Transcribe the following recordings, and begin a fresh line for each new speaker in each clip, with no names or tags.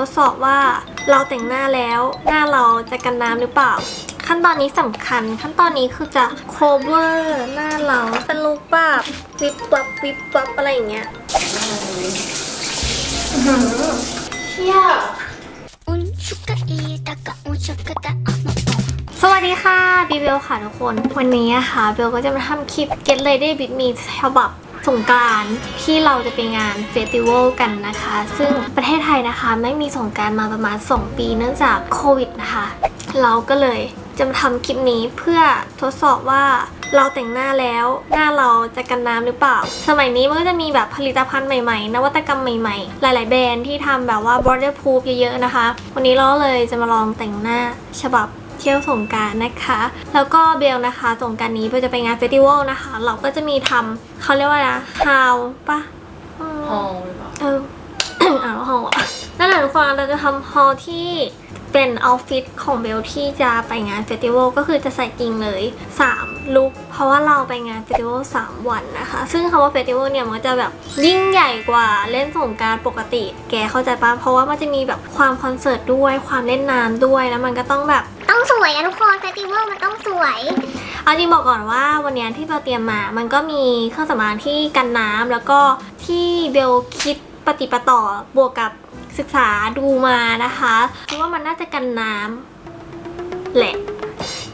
ทดสอบว่าเราแต่งหน้าแล้ว หน้าเราจะกันน้ำหรือเปล่า ขั้นตอนนี้สำคัญ ขั้นตอนนี้คือจะ cover หน้าเราเป็นลูกแบบวิบวับวิบวับอะไรอย่างเงี้ยยสวัสดีค่ะบิเบลค่ะทุกคน วันนี้นะคะเบลก็จะมาทำคลิป Get Ready with Me ฉบับ สงกรารที่เราจะไปงานเฟสติวัลกันนะคะ ซึ่งประเทศไทยนะคะไม่มีสงการมาประมาณ 2 ปีเนื่องจากโควิดนะคะ เราก็เลยจะมาทำคลิปนี้เพื่อทดสอบว่าเราแต่งหน้าแล้วหน้าเราจะกันน้ำหรือเปล่า สมัยนี้มันก็จะมีแบบผลิตภัณฑ์ใหม่ๆ นวัตกรรมใหม่ๆ หลาย ๆ แบรนด์ที่ทำแบบว่า waterproof เยอะๆนะคะ วันนี้เราเลยจะมาลองแต่งหน้าฉบับ เที่ยวสงกรารนะคะ แล้วก็เบลนะคะสงกรารนี้เบลจะไปงานเฟสติวัลนะคะ เราก็จะมีทำเขาเรียกว่านะฮาวปะอืม
ฮอลหรือเปล่า
เอออ่านว่าฮอลอะนั่นแหละทุกคนเราจะทำฮอลที่เป็นเอาฟิตของเบลที่จะไปงานเฟสติวัลก็คือจะใส่จริงเลย 3 ลุคเพราะว่าเราไปงานเฟสติวัล3วันนะคะ ซึ่งคำว่าเฟสติวัลเนี่ยมันก็จะแบบยิ่งใหญ่กว่าเล่นสงกรารปกติ แกเข้าใจปะเพราะว่ามันจะมีแบบความคอนเสิร์ตด้วยความเล่นน้ำด้วยแล้วมันก็ต้องแบบ
ต้องสวยนะทุกคนเฟสติวัลมันต้องสวย
เอาจริงบอกก่อนว่าวันนี้ที่เราเตรียมมา มันก็มีเครื่องสำอางที่กันน้ำแล้วก็ที่เบลคิดปฏิปต่อบวกกับศึกษาดูมานะคะคิดว่ามันน่าจะกันน้ำแหละ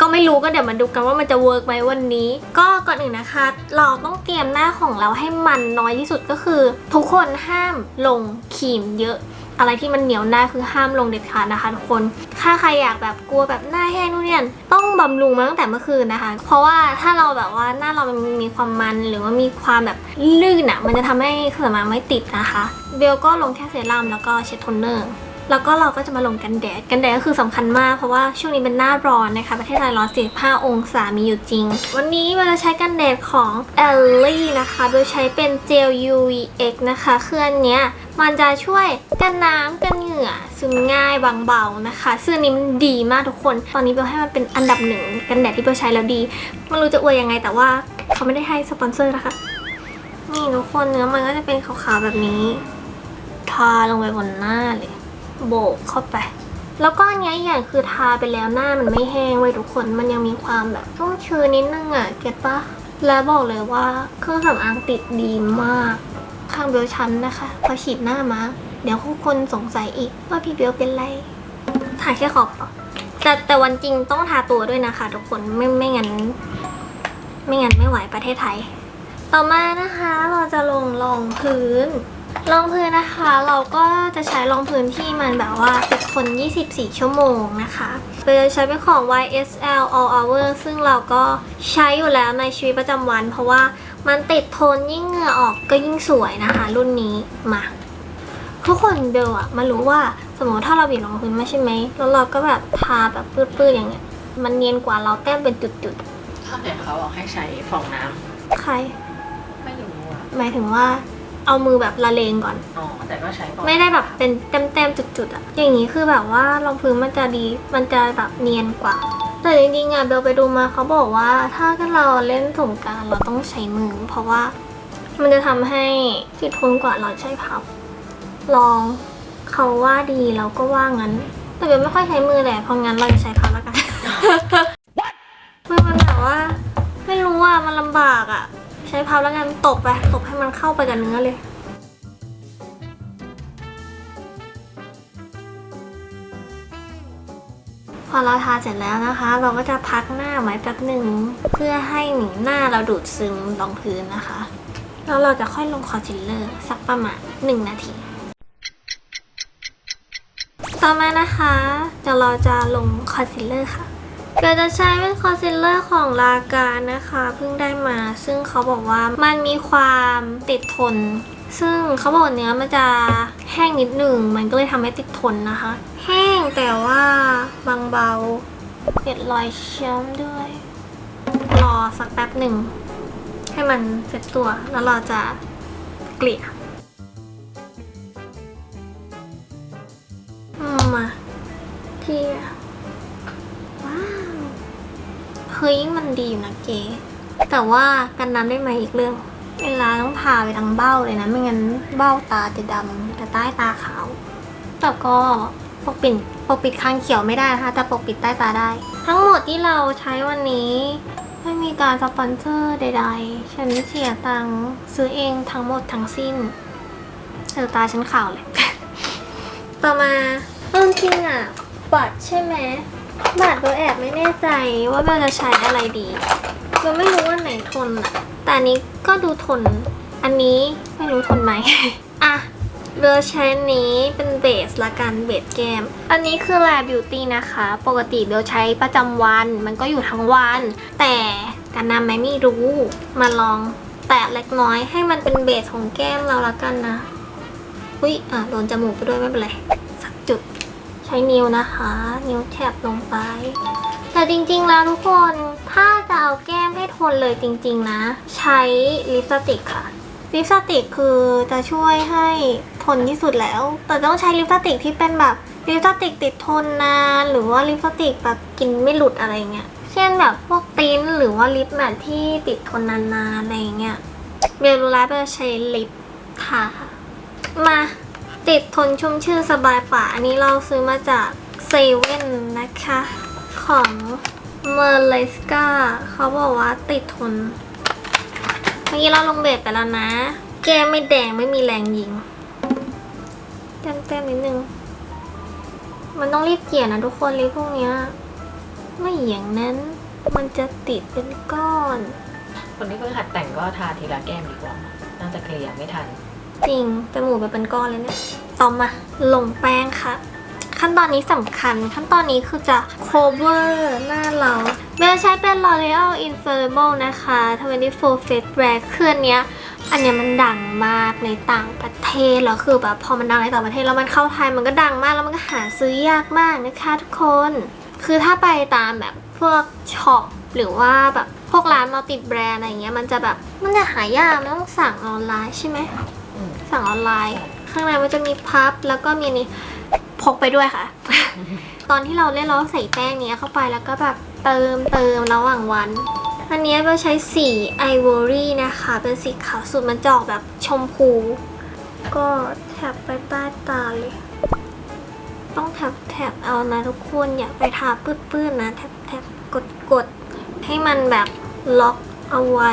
ก็ไม่รู้ก็เดี๋ยวมาดูกันว่ามันจะเวิร์กไหมวันนี้ ก็ก่อนอื่นนะคะ เราต้องเตรียมหน้าของเราให้มันน้อยที่สุดก็คือ ทุกคนห้ามลงครีมเยอะ อะไรที่มันเหนียวหน้าคือห้ามลงเด็ดขาดนะคะทุกคน ถ้าใครอยากแบบกลัวแบบหน้าแห้งนู่นเนี่ยต้องบำรุงมาตั้งแต่เมื่อคืนนะคะ เพราะว่าถ้าเราแบบว่าหน้าเรามันมีความมันหรือว่ามีความแบบลื่นอะ่ะมันจะทำให้เครื่องสำอางไม่ติดนะคะ เบลก็ลงแค่เซรั่มแล้วก็เช็ดโทนเนอร์ แล้วก็เราก็จะมาลงกันแดด กันแดดก็คือสำคัญมากเพราะว่าช่วงนี้เป็นหน้าร้อนนะคะ ประเทศไทยร้อน45องศามีอยู่จริง วันนี้เราจะใช้กันแดดของ e l l e นะคะ โดยใช้เป็นเจล UVX นะคะเครื่องเนี้ยมันจะช่วยกันน้ำกันเหงื่อซึมง่ายบางเบานะคะซึ่งอันนี้มันดีมากทุกคน ตอนนี้เบลให้มันเป็นอันดับหนึ่งกันแดดที่เบลใช้แล้วดีไม่รู้จะอวยยังไงแต่ว่าเขาไม่ได้ให้สปอนเซอร์นะคะนี่ทุกคนเนื้อมันก็จะเป็นขาวๆแบบนี้ ทาลงไปบนหน้าเลย โบกเข้าไป แล้วก็อันเนี้ยอีกอย่างคือทาไปแล้วหน้ามันไม่แห้งเว้ทุกคนมันยังมีความแบบต้องชื้นนิดนึงอะ เก็ตปะแล้วบอกเลยว่าเครื่องสำอางติดดีมากข้างเบลช้ำนะคะ พอฉีดหน้ามาเดี๋ยวทุกคนสงสัยอีกว่าพี่เบลเป็นไรถ่ายแค่ขอบแต่แต่วันจริงต้องทาตัวด้วยนะคะ ทุกคนไม่ไม่งั้น ไม่งั้นไม่ไหวประเทศไทย ต่อมานะคะเราจะลงรองพื้น รองพื้นนะคะ เราก็จะใช้รองพื้นที่มันแบบว่าติดทน24 ชั่วโมงนะคะเราจะใช้เป็นของ YSL All Hour ซึ่งเราก็ใช้อยู่แล้วในชีวิตประจำวัน เพราะว่ามันติดทนยิ่งเหงื่อออกก็ยิ่งสวยนะคะ รุ่นนี้มาทุกคนเบลอะมารู้ว่าสมมติถ้าเราบีบรองพื้นมาใช่ไหมแล้วเราก็แบบทาแบบปื้ดๆอย่างเงี้ยมันเนียนกว่าเราแต้มเป็นจุด
ถ้าเห็นเขาบอกให้ใช้ฟองน้
ๆใครำ
ไม่รู้อะ
หมายถึงว่า เอามือแบบละเลงก่อน
อ๋อแต่ก็ใช้ฟอง
ไม่ได้แบบเป็นเต็มๆจุดๆอะอย่างนี้คือแบบว่ารองพื้นมันจะดีมันจะแบบเนียนกว่า แต่จริงๆอะเบลไปดูมาเขาบอกว่าถ้าเราเล่นสงกรารเราต้องใช้มือ เพราะว่ามันจะทำให้ติดทนกว่าเราใช้พับ ลองเขาว่าดีเราก็ว่างั้น แต่เบลไม่ค่อยใช้มือแหละเพราะงั้นเราจะใช้พับแล้วกันมือมันแบบว่า ไม่รู้อะมันลำบากอะ ใช้พับแล้วกันตบไปตบให้มันเข้าไปกับเนื้อเลย พอเราทาเสร็จแล้วนะคะ เราก็จะพักหน้าไว้แป๊บหนึ่งเพื่อให้หน้าเราดูดซึมรองพื้นนะคะ แล้วเราจะค่อยลงคอนซีลเลอร์สักประมาณ 1 นาที ต่อมานะคะเดี๋ยวเราจะลงคอนซีลเลอร์ค่ะ เราจะใช้เป็นคอนซีลเลอร์ของลาการนะคะ เพิ่งได้มา ซึ่งเขาบอกว่ามันมีความติดทน ซึ่งเขาบอกเนื้อมันจะแห้งนิดหนึ่ง มันก็เลยทำให้ติดทนนะคะ แห้งแต่ว่าบางเบาเกิดรอยช้ำด้วย รอสักแป๊บหนึ่ง ให้มันเสร็จตัวแล้วเราจะเกลี่ยอืมมาที่ เฮ้ยมันดีอยู่นะเก๋แต่ว่ากันน้ำได้ไหมอีกเรื่อง เวลาต้องทาไปทั้งเบ้าเลยนะ ไม่งั้นเบ้าตาจะดำแต่ใต้ตาขาว แต่ก็ปกปิดปกปิดคางเขียวไม่ได้นะคะแต่ปกปิดใต้ตาได้ ทั้งหมดที่เราใช้วันนี้ ไม่มีการสปอนเซอร์ใด ๆ ฉันเสียตังค์ซื้อเองทั้งหมดทั้งสิ้นเออตาฉันขาวเลย ต่อมาเออจริงอะบัตรใช่ไหม บัตรเราแอบไม่แน่ใจว่าเราจะใช้อะไรดีเราไม่รู้ว่าไหนทนอะแต่อันนี้ก็ดูทน อันนี้ไม่รู้ทนไหม อะเบลใช้นี้เป็นเบสละกันเบสแก้ม อันนี้คือแลบิวตี้นะคะ ปกติเบลใช้ประจำวัน มันก็อยู่ทั้งวัน แต่การนำไหมไม่รู้ มาลองแตะเล็กน้อยให้มันเป็นเบสของแก้มเราละกันนะ อุ้ยอะโดนจมูกไปด้วยไม่เป็นไร ใช้นิ้วนะคะ นิ้วแฉบลงไป แต่จริงๆแล้วทุกคนถ้าจะเอาแก้มให้ทนเลยจริงๆนะ ใช้ลิปสติกค่ะลิปสติกคือจะช่วยให้ทนที่สุดแล้ว แต่ต้องใช้ลิปสติกที่เป็นแบบลิปสติกติดทนนาน หรือว่าลิปสติกแบบกินไม่หลุดอะไรเงี้ย เช่นแบบพวกติ้นหรือว่าลิปแมทที่ติดทนนานๆอะไรเงี้ยเบลรู้แล้วเบลใช้ลิปทาค่ะมา ติดทนชุ่มชื่นสบายปากอันนี้เราซื้อมาจากเซเว่นนะคะ ของเมอร์เลสกาเขาบอกว่าติดทน เมื่อกี้เราลงเบสไปแล้วนะ แก้ไม่แดงไม่มีแรงยิงแต้มๆนิดนึง มันต้องรีบเกลี่ยนะทุกคนลิปพวกเนี้ยไม่อย่างนั้นมันจะติดเป็นก้อน
คนที่เพิ่งหัดแต่งก็ทาทีละแก้มดีกว่า น่าจะเคลียร์ไม่ทัน
จริงจมูกมันเป็นก้อนเลยเนี่ย ต่อมาลงแป้งค่ะ ขั้นตอนนี้สำคัญ ขั้นตอนนี้คือจะ cover หน้าเราเบลใช้เป็น L'Oreal Infallible นะคะ24 Face Wear เครื่องนี้อันนี้มันดังมากในต่างประเทศแล้วคือแบบพอมันดังในต่างประเทศแล้วมันเข้าไทยมันก็ดังมากแล้วมันก็หาซื้อยากมากนะคะทุกคน คือถ้าไปตามแบบพวกช็อปหรือว่าแบบพวกร้านมัลติแบรนด์อะไรเงี้ยมันจะแบบมันจะหายากมันต้องสั่งออนไลน์ใช่ไหม สั่งออนไลน์ ข้างในมันจะมีพับแล้วก็มีนนี้พกไปด้วยค่ะ ตอนที่เราเล่นเราใส่แป้งเนี้ยเข้าไปแล้วก็แบบเติมเติมระหว่างวัน อันนี้เราใช้สีไอวอรี่นะคะ เป็นสีขาวสุดมันจอกแบบชมพู ก็แถบไปใต้ตาเลย ต้องแถบแถบเอานะทุกคนอย่าไปทาปื้นๆนะ แถบแถบกดกดให้มันแบบล็อกเอาไว้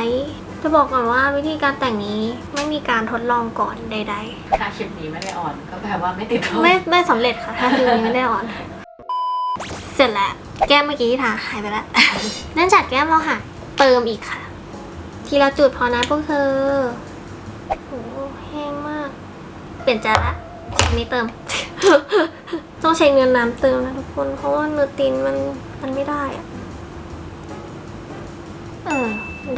จะบอกก่อนว่าวิธีการแต่งนี้ไม่มีการทดลองก่อนใดๆ
ถ้าคลิปนี้ไม่ได้ออนก็แปลว่าไม่ติดทน
ไม่ไม่สำเร็จค่ะถ้าคืนนี้ไม่ได้ออน เสร็จแล้ว แก้มเมื่อกี้ที่ทาหายไปแล้ว เนื่องจากแก้มเราหักเติมอีกค่ะ ทีละจุดพอนะพวกเธอโอ้แห้งมาก เปลี่ยนใจละอันนี้เติม ต้องใช้เงินน้ำเติมนะทุกคน เพราะว่าเนื้อตีนมันมันไม่ได้อะเออ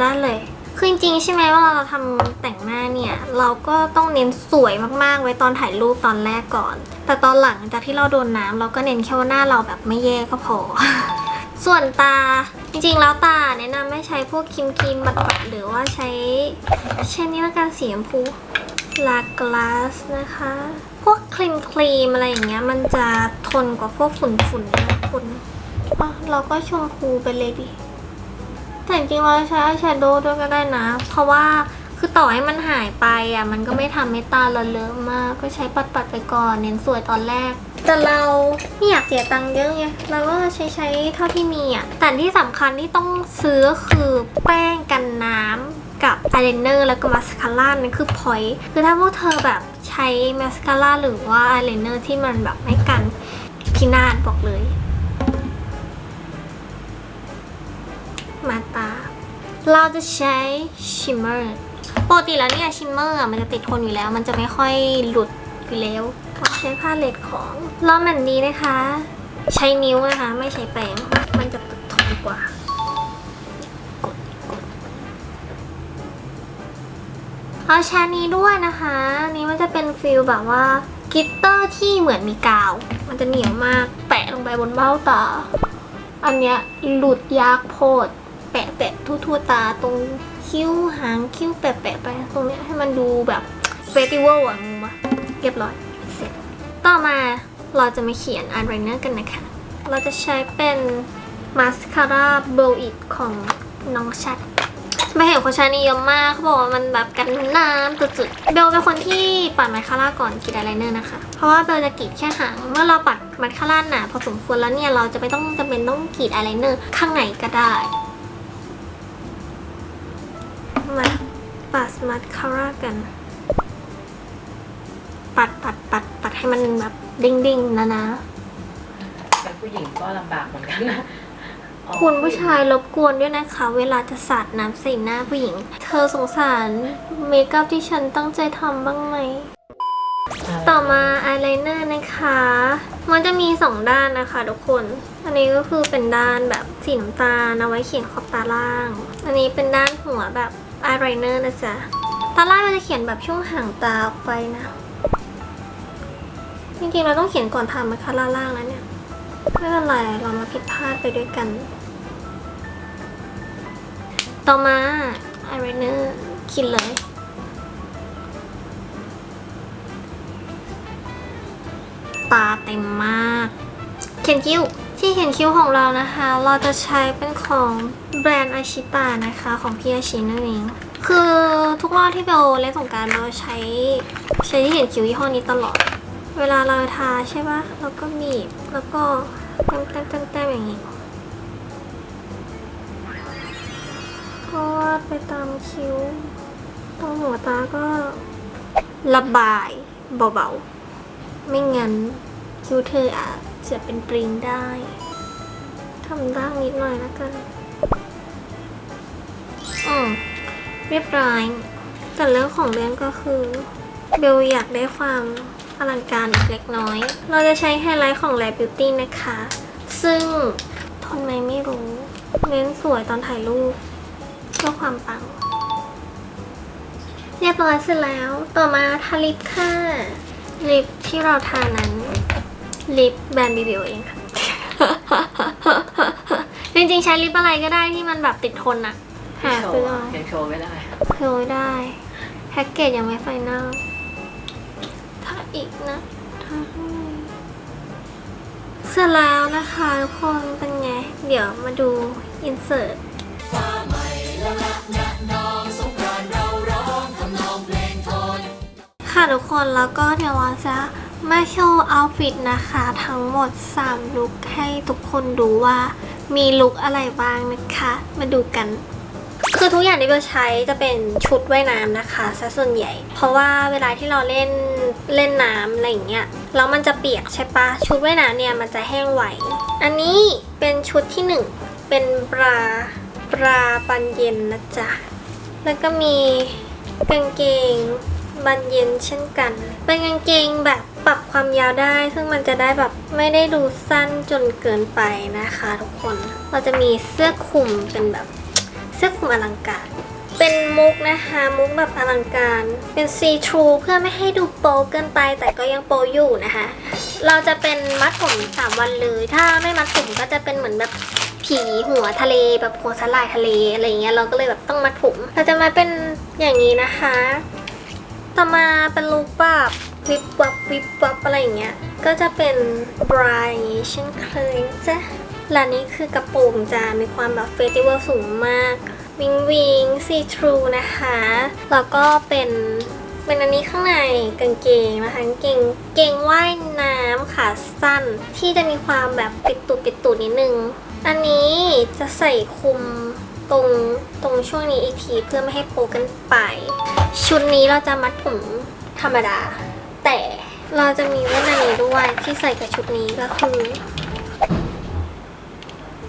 ได้เลย คือจริงๆใช่ไหมว่าเราทำแต่งหน้าเนี่ย เราก็ต้องเน้นสวยมากๆ ไว้ตอนถ่ายรูปตอนแรกก่อน แต่ตอนหลังจากที่เราโดนน้ำเราก็เน้นแค่ว่าหน้าเราแบบไม่แย่ก็พอ ส่วนตาจริงๆแล้วตาแนะนำไม่ใช้พวกครีมครีมบัดบัดๆหรือว่าใช้เช่นนี้ละกันสีชมพูลากลาสนะคะ พวกครีมครีมอะไรอย่างเงี้ยมันจะทนกว่าพวกฝุ่นฝุ่นนะคุณอะเราก็ชมพูไปเลยดิ แต่จริงๆเราใช้อายแชโดว์ด้วยก็ได้นะ เพราะว่าคือต่อให้มันหายไปอะมันก็ไม่ทำให้ตาเราเลอะมากก็ใช้ปัดๆไปก่อนเน้นสวยตอนแรก แต่เราไม่อยากเสียตังค์เยอะไงเราก็ใช้ใช้เท่าที่มีอะแต่ที่สำคัญที่ต้องซื้อคือแป้งกันน้ำกับอายไลเนอร์แล้วก็มาสคาร่านั่นคือพอยต์คือถ้าพวกเธอแบบใช้มาสคาร่าหรือว่าอายไลเนอร์ที่มันแบบไม่กันพินาศบอกเลย เราจะใช้ชิมเมอร์ปกติแล้วเนี่ยชิมเมอร์มันจะติดทนอยู่แล้ว มันจะไม่ค่อยหลุดอยู่แล้วเราใช้ผ้าเลดของล้อมแบบนี้นะคะ ใช้นิ้วนะคะ ไม่ใช้แปรงมันจะติดทนกว่ากดกดเอาชานี้ด้วยนะคะ นี้มันจะเป็นฟิลแบบว่ากิตเตอร์ที่เหมือนมีกาว มันจะเหนียวมาก แปะลงไปบนเบ้าตา อันเนี้ยหลุดยากโพด ปะแปะทั่วๆตาตรงคิ้วหางคิ้วแปะแปะไปตรงเนี้ยให้มันดูแบบเฟสติวัลอะงงปะเรียบร้อยเสร็จ ต่อมาเราจะมาเขียนอายไลเนอร์กันนะคะ เราจะใช้เป็นมาสคาร่าเบลอิดของน้องชัดไม่เห็นคนใช้นิยมมากเขาบอกว่ามันแบบกันน้ำจุดๆเบลเป็นคนที่ปัดมัสคาร่าก่อนกรีดอายไลเนอร์นะคะ เพราะว่าเบลจะกรีดแค่หางเมื่อเราปัดมัสคาร่าหนาพอสมควรแล้วเนี่ยเราจะไม่ต้องจำเป็นต้องกรีดอายไลเนอร์ข้างไหนก็ได้ มาปัดมัสคาร่ากัน ปัดปัดปัดปัดให้มันแบบเด้งๆนะนะ
เป็นผู้หญิงก็ลำบากเหมือนกันนะอ๋อ
คุณผู้ชายรบกวนด้วยนะคะ เวลาจะสาดน้ำใส่หน้าผู้หญิง เธอสงสารเมคอัพที่ฉันตั้งใจทำบ้างไหม ต่อมาอายไลเนอร์นะคะ มันจะมีสองด้านนะคะทุกคน อันนี้ก็คือเป็นด้านแบบสีน้ำตาลเอาไว้เขียนขอบตาล่าง อันนี้เป็นด้านหัวแบบ อายไลเนอร์นะจ๊ะตาล่างมันจะเขียนแบบช่วงห่างตาออกไปนะ จริงๆ เราต้องเขียนก่อนทำมาคาร่าล่างแล้วเนี่ย ไม่เป็นไรเรามาผิดพลาดไปด้วยกัน ต่อมาอายไลเนอร์คิดเลยตาเต็มมาก เขียนคิ้ว ที่เขียนคิ้วของเรานะคะ เราจะใช้เป็นของแบรนด์อาชิตานะคะ ของพี่อาชินั่นเองคือทุกรอบที่เบลเล่นสงกรารเราใช้ใช้ที่เขียนคิ้วยี่ห้อนี้ตลอด เวลาเราทาใช่ปะเราก็บีบแล้วก็แต้มแต้มแต้มแต้มอย่างนี้ก็วาดไปตามคิ้วตรงหัวตาก็ระบายเบาๆ ไม่งั้นคิ้วเธออาจ จะเป็นปริงได้ทำด้างนิดหน่อยแล้วกันอืมเรียบร้อย แต่เรื่องของเรื่องก็คือเบลอยากได้ความอลังการอีกเล็กน้อย เราจะใช้ไฮไลท์ของ Lab Beauty นะคะ ซึ่งทนไหมไม่รู้ เน้นสวยตอนถ่ายรูปเพื่อความปัง เรียบร้อยเสร็จแล้ว ต่อมาทาลิปค่ะลิปที่เราทานั้น ลิปแบรนด์บีบีเองค่ะ จริงๆใช้ลิปอะไรก็ได้ที่มันแบบติดทนอะหา
โช
ซื้อ
ว์
เอา
ยังโชว์ไม่ได้
เคยได้ แพ็กเกจยังไม่ไฟนอลถ้าอีกนะถ้าข้างในเสร็จแล้วนะคะทุกคนเป็นไง เดี๋ยวมาดูอินเสิร์ตค่ะทุกคนแล้วก็เดี๋ยวเราจะ มาโชว์เอาฟิตนะคะ ทั้งหมด 3 ลุคให้ทุกคนดูว่ามีลุคอะไรบ้างนะคะ มาดูกัน คือทุกอย่างที่เบลใช้จะเป็นชุดว่ายน้ำนะคะซะส่วนใหญ่ เพราะว่าเวลาที่เราเล่นเล่นน้ำอะไรอย่างเงี้ยแล้วมันจะเปียกใช่ปะชุดว่ายน้ำเนี่ยมันจะแห้งไหว อันนี้เป็นชุดที่หนึ่งเป็นบราบราปันเย็นนะจ๊ะแล้วก็มีกางเกง บันเย็นเช่นกัน เป็นกางเกงแบบปรับความยาวได้ ซึ่งมันจะได้แบบไม่ได้ดูสั้นจนเกินไปนะคะทุกคน เราจะมีเสื้อคลุมเป็นแบบเสื้อคลุมอลังการ เป็นมุกนะคะ มุกแบบอลังการ เป็นซีทรูเพื่อไม่ให้ดูโป๊เกินไป แต่ก็ยังโป๊อยู่นะคะ เราจะเป็นมัดผมสามวันเลย ถ้าไม่มัดผมก็จะเป็นเหมือนแบบผีหัวทะเลแบบหัวสลายทะเลอะไรเงี้ยเราก็เลยแบบต้องมัดผม เราจะมาเป็นอย่างนี้นะคะ ต่อมาเป็นลุคแบบวิบวับวิบวับอะไรอย่างเงี้ย ก็จะเป็นบรายเช่นเคยจ้ะและนี่คือกระโปรงจะมีความแบบเฟสติวัลสูงมาก วิงวิงซีทรูนะคะ แล้วก็เป็นเป็นอันนี้ข้างในกางเกงนะคะกางเกงเกงว่ายน้ำขาสั้น ที่จะมีความแบบปิดตูดปิดตูดนิดนึง อันนี้จะใส่คุม ตรงตรงช่วงนี้อีกทีเพื่อไม่ให้โปกันไป ชุดนี้เราจะมัดผมธรรมดา แต่เราจะมีแว่นอันนี้ด้วยที่ใส่กับชุดนี้ก็คือ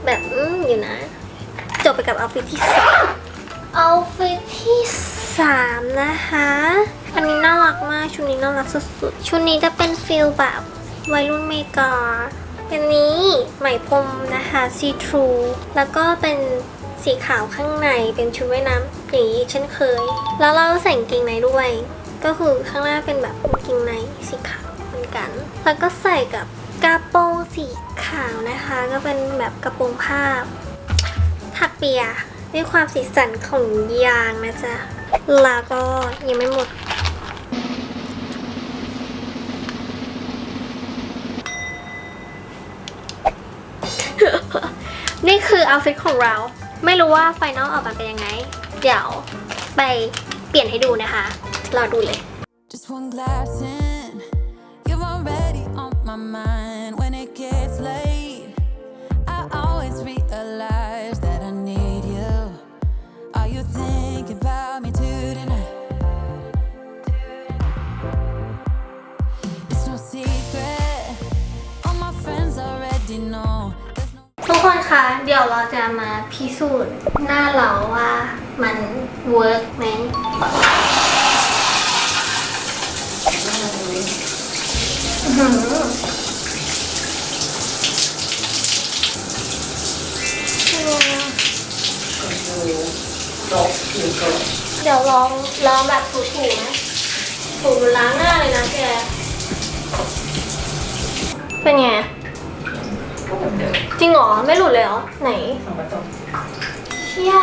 แบบอืมอยู่นะ จบไปกับเอาฟิตที่สามเอาฟิตที่สามนะคะ อันนี้น่ารักมากชุดนี้น่ารักสุดๆ ชุดนี้จะเป็นฟิลแบบวัยรุ่นเมกาอันนี้ไหมพรมนะคะซีทรูแล้วก็เป็น สีขาวข้างในเป็นชุดว่ายน้ำอย่างนี้เช่นเคย แล้วเราใส่กางเกงในด้วย ก็คือข้างหน้าเป็นแบบกางเกงในสีขาวเหมือนกัน แล้วก็ใส่กับกระโปรงสีขาวนะคะ ก็เป็นแบบกระโปรงผ้าถักเปียด้วยความสีสันของยางนะจ๊ะแล้วก็ยังไม่หมดนี่คือเอาฟิตของเรา ไม่รู้ว่าไฟนอลออกมาเป็นยังไง เดี๋ยวไปเปลี่ยนให้ดูนะคะ รอดูเลย
Just one glass in, you're already on my mind.
คนคะ เดี๋ยวเราจะมาพิสูจน์หน้าเราว่ามันเวิร์กไหมเดี๋ยวลองลองแบบถูๆไหมถูล้างหน้าเลยนะแก เป็นไง จริงเหรอ ไม่หลุดเลยเหรอ ไหนเชี่ย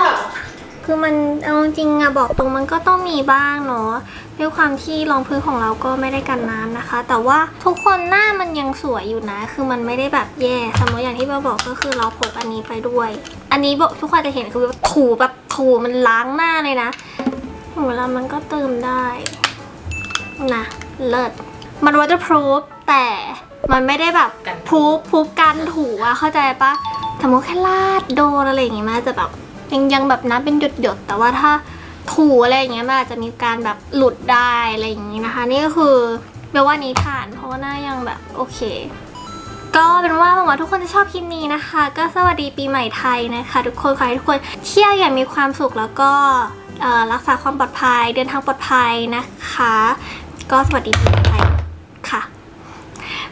คือมันเอาจริงอะบอกตรงมันก็ต้องมีบ้างเนาะด้วยความที่รองพื้นของเราก็ไม่ได้กันน้ำนะคะ แต่ว่าทุกคนหน้ามันยังสวยอยู่นะ คือมันไม่ได้แบบแย่สมมติอย่างที่เบลบอกก็คือเราพกอันนี้ไปด้วย อันนี้บอกทุกคนจะเห็นคือถูแบบถูมันล้างหน้าเลยนะเวลามันก็เติมได้นะเลิศมัน waterproof แต่ มันไม่ได้แบบ
กัน
พูบพูบกันถูอะเข้าใจปะสมมติแค่ลาดโดนอะไรอย่างงี้มันอาจจะแบบยังยังแบบน้ำเป็นหยดหยดๆแต่ว่าถ้าถูอะไรอย่างเงี้ยมันอาจจะมีการแบบหลุดได้อะไรอย่างงี้นะคะ นี่ก็คือเบลว่านี้ผ่านเพราะว่าหน้ายังแบบโอเค ก็เป็นว่าหวังว่าทุกคนจะชอบคลิปนี้นะคะ ก็สวัสดีปีใหม่ไทยนะคะ ทุกคนขอให้ทุกคนเที่ยวอย่างมีความสุขแล้วก็เอ่อรักษาความปลอดภัยเดินทางปลอดภัยนะคะ ก็สวัสดีปีใหม่ไทยค่ะ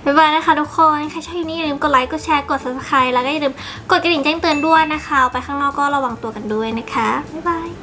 บ๊ายบายนะคะทุกคนใครชอบคลิปนี้อย่าลืมกดไลค์ กดแชร์ กด subscribe แล้วก็อย่าลืมกดกระดิ่งแจ้งเตือนด้วยนะคะ ไปข้างนอกก็ระวังตัวกันด้วยนะคะ บ๊ายบาย